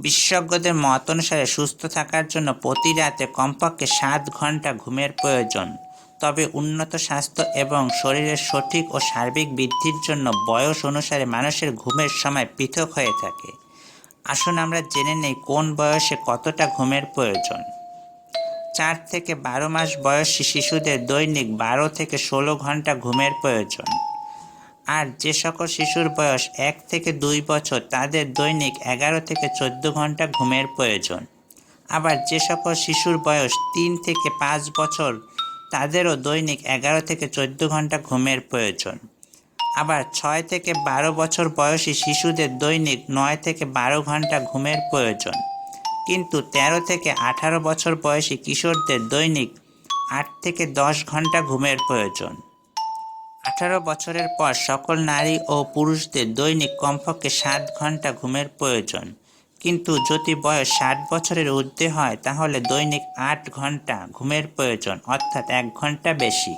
বিশেষজ্ঞদের মত অনুসারে সুস্থ থাকার জন্য প্রতি রাতে কমপক্ষে সাত ঘণ্টা ঘুমের প্রয়োজন। তবে উন্নত স্বাস্থ্য এবং শরীরের সঠিক ও সার্বিক বৃদ্ধির জন্য বয়স অনুসারে মানুষের ঘুমের সময় পৃথক হয়ে থাকে। আসুন আমরা জেনে নেই কোন বয়সে কতটা ঘুমের প্রয়োজন। চার থেকে বারো মাস বয়সী শিশুদের দৈনিক বারো থেকে ষোলো ঘণ্টা ঘুমের প্রয়োজন। আর যে সকল শিশুর বয়স এক থেকে দুই বছর, তাদের দৈনিক এগারো থেকে চোদ্দ ঘণ্টা ঘুমের প্রয়োজন। আবার যে সকল শিশুর বয়স তিন থেকে পাঁচ বছর, তাদেরও দৈনিক এগারো থেকে চোদ্দ ঘণ্টা ঘুমের প্রয়োজন। আবার ছয় থেকে বারো বছর বয়সী শিশুদের দৈনিক নয় থেকে বারো ঘণ্টা ঘুমের প্রয়োজন। কিন্তু তেরো থেকে আঠারো বছর বয়সী কিশোরদের দৈনিক আট থেকে দশ ঘণ্টা ঘুমের প্রয়োজন। আঠারো বছরের পর সকল নারী ও পুরুষদের দৈনিক কমপক্ষে সাত ঘণ্টা ঘুমের প্রয়োজন। কিন্তু যদি বয়স ষাট বছরের ঊর্ধ্বে হয়, তাহলে দৈনিক আট ঘণ্টা ঘুমের প্রয়োজন, অর্থাৎ এক ঘণ্টা বেশি।